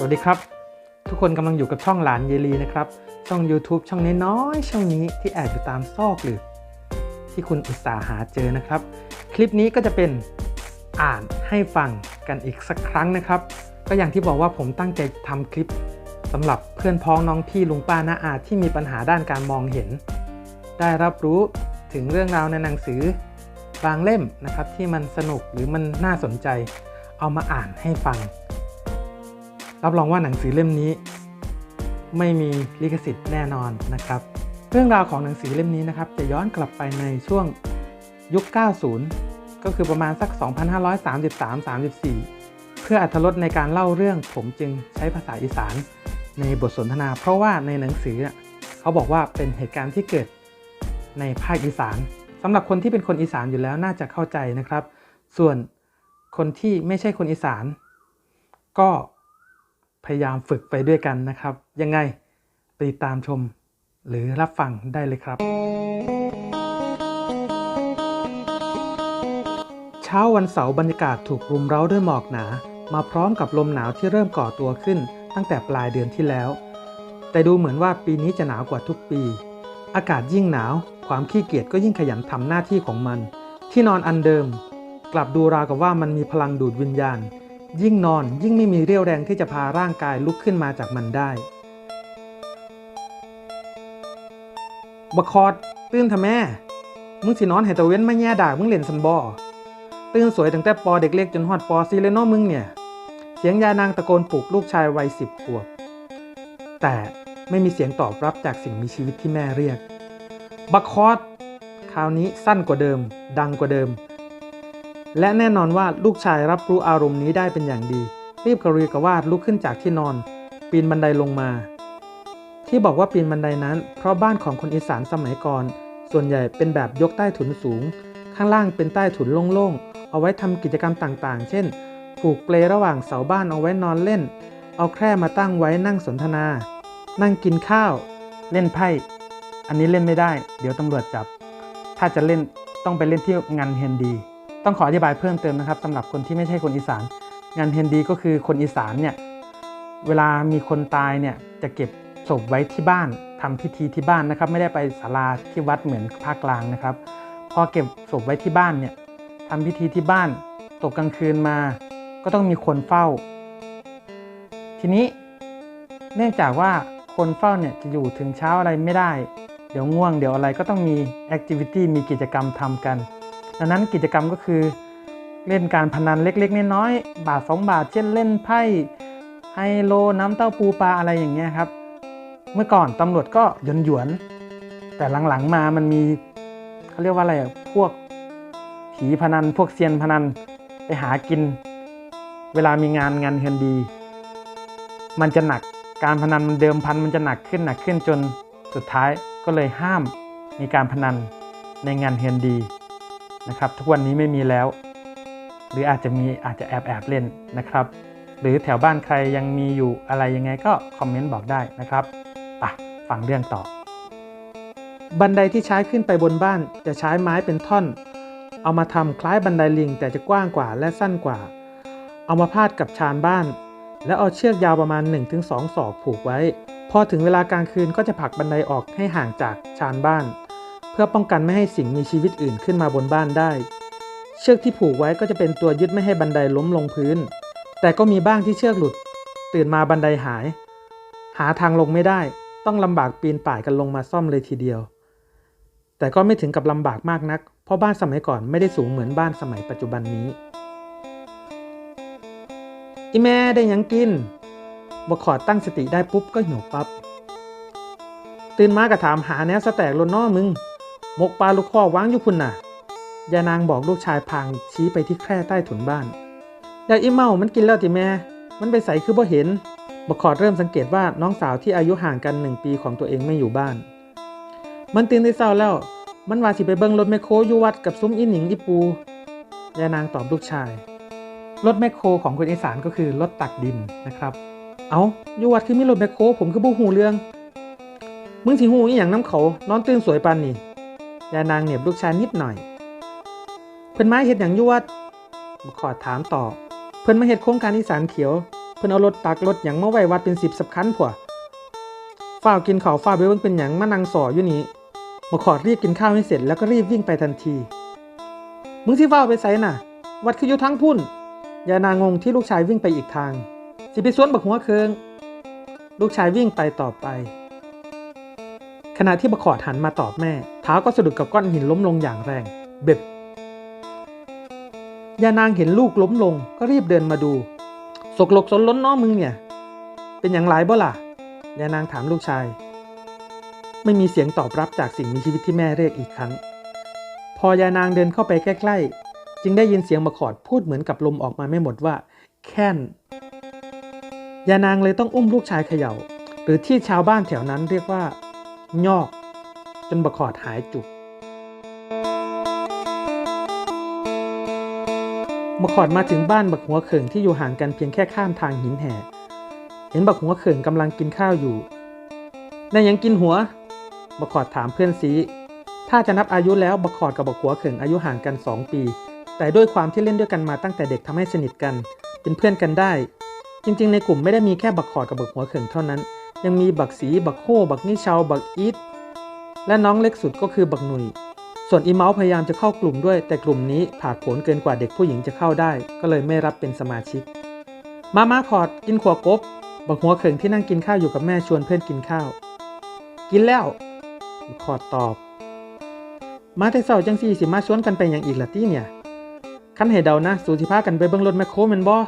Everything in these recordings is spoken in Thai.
สวัสดีครับ ทุกคนกำลังอยู่กับช่องหลานเยลีนะครับ ช่อง YouTube ช่องน้อยๆช่องนี้ที่แอบอยู่ตามซอกหลืบที่คุณอุตส่าห์หาเจอนะครับ คลิปนี้ก็จะเป็นอ่านให้ฟังกันอีกสักครั้งนะครับ ก็อย่างที่บอกว่าผมตั้งใจทำคลิปสำหรับเพื่อนพ้องน้องพี่ลุงป้าน้าอาที่มีปัญหาด้านการมองเห็น ได้รับรู้ถึงเรื่องราวในหนังสือบางเล่มนะครับที่มันสนุกหรือมันน่าสนใจ เอามาอ่านให้ฟัง รับรองว่าหนังสือเล่มนี้ ไม่มีลิขสิทธิ์แน่นอนนะครับ เรื่องราวของหนังสือเล่มนี้นะครับ จะย้อนกลับไปในช่วงยุค 90 ก็คือประมาณสัก 2533-34 เพื่ออัธรสในการเล่าเรื่องผมจึงใช้ภาษาอีสานในบทสนทนา เพราะว่าในหนังสือเขาบอกว่าเป็นเหตุการณ์ที่เกิดในภาคอีสานสำหรับคนที่เป็นคนอีสานอยู่แล้วน่าจะเข้าใจนะครับ ส่วนคนที่ไม่ใช่คนอีสาน ก็ พยายามฝึกไปด้วยกันนะครับ ยังไงติดตามชมหรือรับฟังได้เลยครับ เช้าวันเสาร์บรรยากาศถูกรุมเร้าด้วยหมอกหนา มาพร้อมกับลมหนาวที่เริ่มก่อตัวขึ้น ตั้งแต่ปลายเดือนที่แล้ว แต่ดูเหมือนว่าปีนี้จะหนาวกว่าทุกปี อากาศยิ่งหนาว ความขี้เกียจก็ยิ่งขยันทำหน้าที่ของมัน ที่นอนอันเดิม กลับดูราวกับว่ามันมีพลังดูดวิญญาณ ยิ่งนอนยิ่งไม่มีเรี่ยวแรงที่จะพาร่างกายลุกขึ้นมาจากมันได้บคอดตื่นทำแม่ มึงสินอนให้ตะเว้นมาแย่ด่ามึงเล่นซันบอตื่นสวยตั้งแต่ปอเด็กเล็กจนฮอดปอซีเลนาะมึงเนี่ย เสียงยานางตะโกนปลุกลูกชายวัยสิบขวบ แต่ไม่มีเสียงตอบรับจากสิ่งมีชีวิตที่แม่เรียกบักคอดคราวนี้สั้นกว่าเดิม ดังกว่าเดิม และแน่นอนว่าลูกชายรับรู้อารมณ์นี้ได้เป็นอย่างดี รีบกระรีกระวาดลุกขึ้นจากที่นอน ปีนบันไดลงมา ที่บอกว่าปีนบันไดนั้น เพราะบ้านของคนอีสานสมัยก่อน ส่วนใหญ่เป็นแบบยกใต้ถุนสูง ข้างล่างเป็นใต้ถุนโล่งๆ เอาไว้ทำกิจกรรมต่างๆ เช่น ผูกเปลระหว่างเสาบ้านเอาไว้นอนเล่น เอาแคร่มาตั้งไว้นั่งสนทนา นั่งกินข้าว เล่นไพ่ อันนี้เล่นไม่ได้ เดี๋ยวตำรวจจับ ถ้าจะเล่นต้องไปเล่นที่งานเฮนดี ต้องขออธิบายเพิ่มเติมนะครับสำหรับคนที่ไม่ใช่คนอีสาน งานเฮนดีก็คือคนอีสานเนี่ยเวลามีคนตายเนี่ยจะเก็บศพไว้ที่บ้านทำพิธีที่บ้านนะครับ ไม่ได้ไปศาลาที่วัดเหมือนภาคกลางนะครับ พอเก็บศพไว้ที่บ้านเนี่ยทำพิธีที่บ้านตกกลางคืนมา ก็ต้องมีคนเฝ้า ทีนี้เนื่องจากว่าคนเฝ้าเนี่ยจะอยู่ถึงเช้าอะไรไม่ได้ เดี๋ยวง่วงเดี๋ยวอะไรก็ต้องมีแอคทิวิตี้มีกิจกรรมทำกัน ดังนั้นกิจกรรมก็คือเล่นการพนันเล็กๆน้อยๆบาทสองบาท เช่นเล่นไพ่ไฮโลน้ำเต้าปูปลาอะไรอย่างเงี้ยครับ เมื่อก่อนตำรวจก็ยนหยวน แต่หลังๆมามันมีเขาเรียกว่าอะไรพวกผีพนันพวกเซียนพนันไปหากิน เวลามีงานงานเฮือนดี มันจะหนักการพนันมันเดิมพันมันจะหนักขึ้นหนักขึ้นจนสุดท้ายก็เลยห้ามมีการพนันในงานเฮือนดี นะครับ ทุกวันนี้ไม่มีแล้ว หรืออาจจะมีอาจจะแอบแอบเล่นนะครับ หรือแถวบ้านใครยังมีอยู่อะไรยังไงก็คอมเมนต์บอกได้นะครับอะฟังเรื่องต่อ บันไดที่ใช้ขึ้นไปบนบ้านจะใช้ไม้เป็นท่อน เอามาทำคล้ายบันไดลิงแต่จะกว้างกว่าและสั้นกว่า เอามาพาดกับชานบ้าน แล้วเอาเชือกยาวประมาณ 1-2 ศอกผูกไว้ พอถึงเวลากลางคืนก็จะผลักบันไดออกให้ห่างจากชานบ้าน พื่อป้องกันไม่ให้สิ่งมีชีวิตอื่นขึ้นมาบนบ้านได้ เชือกที่ผูกไว้ก็จะเป็นตัวยึดไม่ให้บันไดล้มลงพื้น แต่ก็มีบ้างที่เชือกหลุด ตื่นมาบันไดหาย หาทางลงไม่ได้ ต้องลำบากปีนป่ายกันลงมาซ่อมเลยทีเดียว แต่ก็ไม่ถึงกับลำบากมากนัก เพราะบ้านสมัยก่อนไม่ได้สูงเหมือนบ้านสมัยปัจจุบันนี้ อีแม่ได้ยังกินบขอดตั้งสติได้ปุ๊บก็หิวปับ๊บตื่นมาก็ถามหาแนวสแตกลนอมึง มกปลาลูกคอวางอยู่พุ่นน่ะยานางบอกลูกชายพางชี้ไปที่แคร่ใต้ถุนบ้านยายอีเมามันกินแล้วติแม่ มันไปใส่คือบ่เห็นบกขอดเริ่มสังเกตว่าน้องสาวที่อายุห่างกันหนึ่งปีของตัวเองไม่อยู่บ้าน มันตื่นได้เศร้าแล้ว มันว่าสิไปเบิ่งรถแมคโครอยู่วัดกับซุ้มอีหนิงอีปูยานางตอบลูกชาย รถแมคโครของคนอีสานก็คือรถตักดินนะครับ เอาอยู่วัดคือมีรถแมคโครผมคือบ่หูเรื่อง มึงสิหูอีหยังน้ำเขา นอนตื่นสวยปานนี่ ยานางเหน็บลูกชายนิดหน่อย เพิ่นมาเฮ็ดหยังยู่วัดขอดถามต่อ เพิ่นมาเฮ็ดโครงการอีสานเขียว เพิ่นเอารถตักรถหยังมาไว้วัดเป็น10สับคันผัวฝ้ากินข้าวฝ้าไปเบิ่งเป็นหยังมานั่งสออยู่นี่มาขอดรีบกินข้าวให้เสร็จแล้วก็รีบวิ่งไปทันที มึงสิฝ้าไปไสน่ะ วัดคืออยู่ทั้งพุ่นยานางงที่ลูกชายวิ่งไปอีกทาง สิไปสวนบักหัวเคืองลูกชายวิ่งไปต่อไป ขณะที่บักขอดหันมาตอบแม่ ท้าก็สะดุดกับก้อนหินล้มลงอย่างแรง เบ็บยานางเห็นลูกล้มลงก็รีบเดินมาดูสกลกสนล้นน้อมึงเนี่ย เป็นอย่างไรบ่ล่ะยานางถามลูกชาย ไม่มีเสียงตอบรับจากสิ่งมีชีวิตที่แม่เรียกอีกครั้ง พอยานางเดินเข้าไปใกล้ๆ จึงได้ยินเสียงบักขอดพูดเหมือนกับลมออกมาไม่หมดว่า แค้นยานางเลยต้องอุ้มลูกชายเขย่า หรือที่ชาวบ้านแถวนั้นเรียกว่า ยอก จนบกขอดหายจุกบกขอดมาถึงบ้านบักหัวเขิงที่อยู่ห่างกันเพียงแค่ข้ามทางหินแห่เห็นบักหัวเขิงกำลังกินข้าวอยู่นั่นยังกินหัวบักขอดถามเพื่อนซีถ้าจะนับอายุแล้วบักขอดกับบักหัวเขิงอายุห่างกัน 2 ปี แต่ด้วยความที่เล่นด้วยกันมาตั้งแต่เด็กทำให้สนิทกัน เป็นเพื่อนกันได้ จริง ๆ ในกลุ่มไม่ได้มีแค่บักขอดกับบักหัวเขิงเท่านั้น ยังมีบักสีบักโฮบักนิชาวบักอีท และน้องเล็กสุดก็คือบักหนุย ส่วนอีเมาส์พยายามจะเข้ากลุ่มด้วย แต่กลุ่มนี้ผาดโผนเกินกว่าเด็กผู้หญิงจะเข้าได้ ก็เลยไม่รับเป็นสมาชิก มามาขอร์ดกินขวกบ บักหัวเขิงที่นั่งกินข้าวอยู่กับแม่ชวนเพื่อนกินข้าว กินแล้วขอร์ดตอบ มาแต่เศร้าจังสี่สิมาชวนกันไปอย่างอีกละตี้เนี่ย คันให้เดานะ สูสิพากันไปเบิ่งรถแมคโครแมนบอ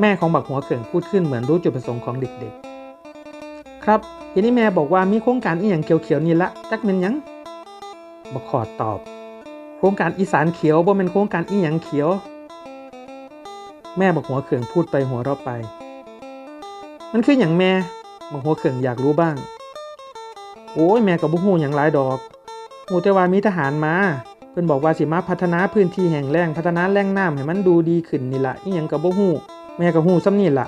แม่ของบักหัวเขิงพูดขึ้นเหมือนรู้จุดประสงค์ของเด็กๆ ครับทีนี้แม่บอกว่ามีโครงการอีหยังเขียวๆนี่ละจักเป็นยังบักขอดตอบ โครงการอีสานเขียวบ่เป็นโครงการอีหยังเขียว แม่บักหัวเขิงพูดไปหัวเราะไป มันคืออย่างแม่บักหัวเขิงอยากรู้บ้าง โอ้ยแม่กับบุฮูหยังหลายดอกหูแต่ว่ามีทหารมาเพิ่นบอกว่าสิมาพัฒนาพื้นที่แห่งแรงพัฒนาแหล่งน้ำให้มันดูดีขึ้นนี่ละอีหยังกับบุฮูแม่กับฮูซ้ำนี่ละ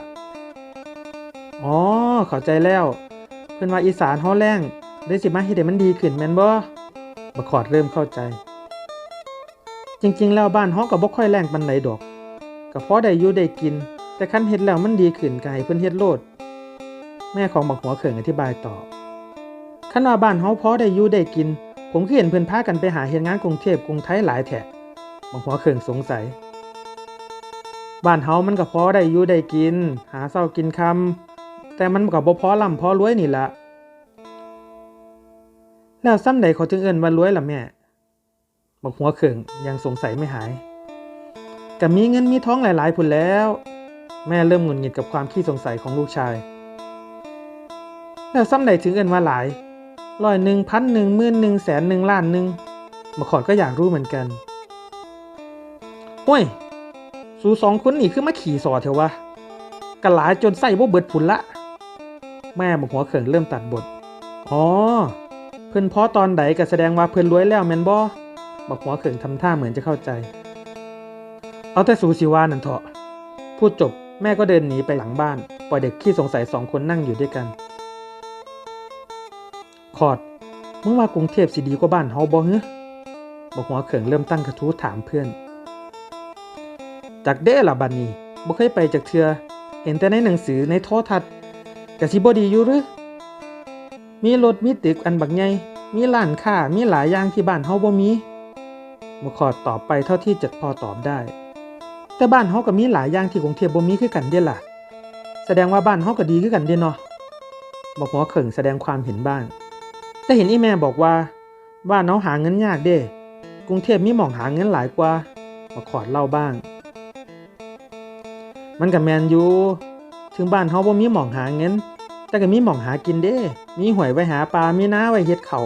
อ๋อเข้าใจแล้ว เพิ่นว่าอีสานเฮาแรงเลยสิมาเฮ็ดให้มันดีขึ้นแม่นบ่บักขอดเริ่มเข้าใจ จริง ๆ แล้วบ้านเฮาก็บ่ค่อยแรงปานใดดอกก็พอได้อยู่ได้กิน แต่คันเฮ็ดแล้วมันดีขึ้นก็ให้เพิ่นเฮ็ดโลด แม่ของบักหัวเขิงอธิบายต่อคันว่าบ้านเฮาพอได้อยู่ได้กิน ผมคือเห็นเพิ่นพากันไปหาเฮ็ดงานกรุงเทพกรุงไทยหลายแท้บักหัวเขิงสงสัยบ้านเฮามันก็พอได้อยู่ได้กิน หาเช้ากินคำ แต่มันก็บ่พอร่ำพอรวยนี่ละแล้วซ้ำใดเขาจึงเอิ้นว่ารวยล่ะแม่บอกหัวเขิงยังสงสัยไม่หายก็มีเงินมีท้องหลายๆพุ่นแล้ว แม่เริ่มหงุดหงิดกับความขี้สงสัยของลูกชาย แล้วซ้ำใดถึงเอินว่าหลายร้อยหนึ่งพันหนึ่งหมื่นหนึ่งแสนหนึ่งล้านหนึ่งมาขอดก็อยากรู้เหมือนกันโอ้ย สูสองคนนี่คือมาขี่สอเถอะวะกะหลายจนไส้บ่เบิดผุนละ แม่บอกหัวเขิงเริ่มตัดบท อ๋อ เพิ่อนพอตอนใดก็แสดงว่าเพิ่อนรวยแล้วแมนบ่บอกหัวเขิงทำท่าเหมือนจะเข้าใจ เอาแต่สูสิวานั่นเถอะ พูดจบแม่ก็เดินหนีไปหลังบ้าน ปล่อยเด็กขี้สงสัยสองคนนั่งอยู่ด้วยกัน คอดมึงว่ากรุงเทพสิดีกว่าบ้านเฮาบ่ฮะบอกหัวเขิงเริ่มตั้งกระทู้ถามเพื่อน จากเด้ล่ะบัดนนี้บ่เคยไปจากเทือ เห็นแต่ในหนังสือในโทรทัศน์ กะสิบ่ดีอยู่หรือมีรถมีตึกอันบักใหญ่มีร้านค้ามีหลายอย่างที่บ้านเฮาบ่มีบ่ขอตอบไปเท่าที่จะพอตอบได้ แต่บ้านเฮาก็มีหลายอย่างที่กรุงเทพบ่มีคือกันเด้ล่ะ แสดงว่าบ้านเฮาก็ดีคือกันเด้เนาะบอกหัวเขิงแสดงความเห็นบ้าง แต่เห็นอีแม่บอกว่า บ้านเฮาหาเงินยากเด้ กรุงเทพมีหม่องหาเงินหลายกว่าบ่ขอดเล่าบ้าง มันก็แมนอยู่ ถึงบ้านเฮาบ่มีหม่องหาเงิน แต่ก็มีหม่องหากินเด้ มีหวยไว้หาปลา มีน้าไว้เฮ็ดเขาว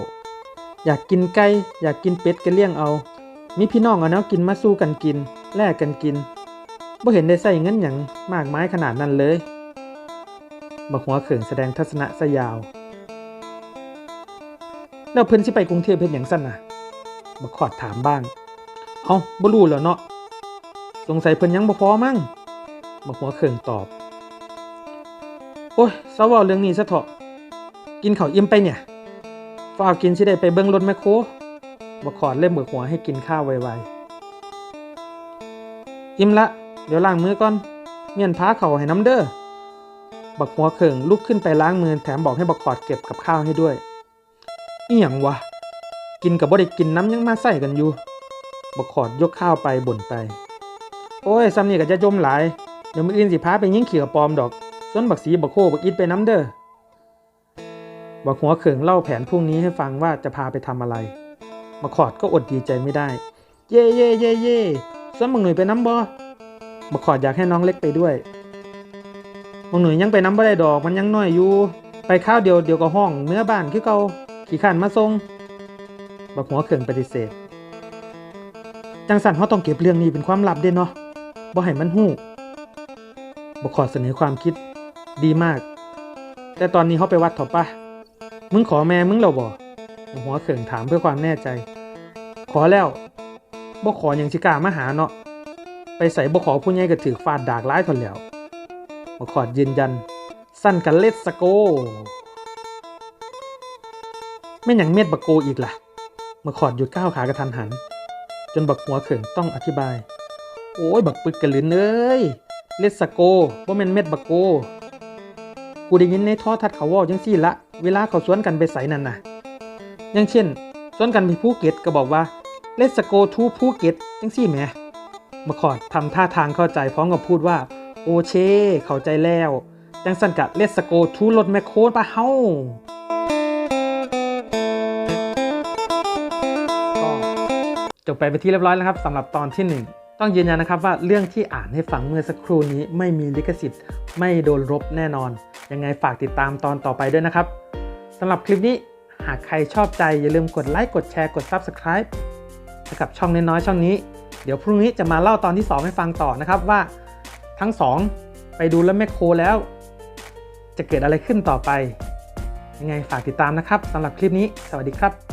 อยากกินไก่ อยากกินเป็ดก็เลี้ยงเอา มีพี่น้องเอาแนวกินมาสู้กันกิน แลกกันกินบ่เห็นได้ใส่เงินหยังมากมายขนาดนั้นเลยบักหัวเขิงแสดงทัศนะสยาว แล้วเพิ่นสิไปกรุงเทพเฮ็ดหยังซั่นน่ะบักขอดถามบ้าง เอ้าบ่รู้แล้วเนาะ สงสัยเพิ่นยังบ่พอมั้งบักหัวเขิงตอบ โอ้ยเศร้าเว้าเรื่องนี้ซะเถอะกินข้าวอิ่มไปเนี่ยฝ้ากินสิได้ไปเบิ่งรถแมคโครบักขอดเล่มเบิกหัวให้กินข้าวไวๆอิ่มละ เดี๋ยวล้างมือก่อน เมียนพาเข่าให้น้ำเด้อบักหัวเขิงลุกขึ้นไปล้างมือแถมบอกให้บักขอดเก็บกับข้าวให้ด้วยอีหยังวะ กินกับบ่ได้กินน้ำยังมาใส่กันอยู่บักขอดยกข้าวไปบ่นไป โอ้ยซ้ำนี่ก็จะจมหลาย เดี๋ยวมืออื่นสิพาไปยิงเขียวปลอมดอก ส่วนบักสีบักโคบักอิดไปน้ำเด้อบักหัวเขิงเล่าแผนพรุ่งนี้ให้ฟังว่าจะพาไปทำอะไรบักขอดก็อดดีใจไม่ได้ เย่เย่เย่เย่ส่วนบักหนุ่ยไปน้ำบ่บักขอดอยากให้น้องเล็กไปด้วยบางหนุ่ยยังไปน้ำบ่ได้ดอกมันยังน้อยอยู่ ไปข้าวเดียวเดียวก็ห้องเมื่อบ้านคือเกาขี่ขันมาทรงบักหัวเขิงปฏิเสธ จังสันเขาต้องเก็บเรื่องนี้เป็นความลับเด้เนาะบ่ให้มันหู้บักขอดเสนอความคิด ดีมาก แต่ตอนนี้เขาไปวัดถอปะมึงขอแม่มึงแล้วบ่บักหัวเขิงถามเพื่อความแน่ใจ ขอแล้วบ่ขออย่างชิกามาหาเนาะไปใส่บ่ขอผู้ใหญ่ก็ถือฟาดดากร้ายทนแล้วมาขอดยืนยัน สั้นกันเลสสโกไม่อย่างเม็ดบักโกอีกล่ะมาขอดหยุดก้าวขากระทันหัน จนบักหัวเขิงต้องอธิบาย โอ้ยบักปึกกระลืนเอ้ยเลสสโกว่าแม่นเม็ดบักโก กูได้ยินในท่อทัดเขาว่าจังซี่ละ เวลาเขาสวนกันไปใสนั่นน่ะอย่างเช่น สวนกันไปภูเก็ตก็บอกว่าเลสโกทูภูเก็ตจังซี่แหมมาขอดทำท่าทางเข้าใจพร้อมกับพูดว่า โอเช เข้าใจแล้วจังสันกะเลสโกทูรถแมคโครปะเฮาจบไปไปที่เรียบร้อยแล้วครับสำหรับตอนที่ 1 ต้องยืนยันนะครับว่าเรื่องที่อ่านให้ฟังเมื่อสักครู่นี้ไม่มีลิขสิทธิ์ ไม่โดนรบแน่นอน ยังไงฝากติดตามตอนต่อไปด้วยนะครับสำหรับคลิปนี้หากใครชอบใจอย่าลืมกดไลค์กดแชร์กด Subscribe ให้กับช่องน้อยๆช่องนี้ เดี๋ยวพรุ่งนี้จะมาเล่าตอนที่ 2 ให้ฟังต่อนะครับว่าทั้งสองไปดูแล้วแมคโครแล้ว จะเกิดอะไรขึ้นต่อไป ยังไงฝากติดตามนะครับสำหรับคลิปนี้ สวัสดีครับ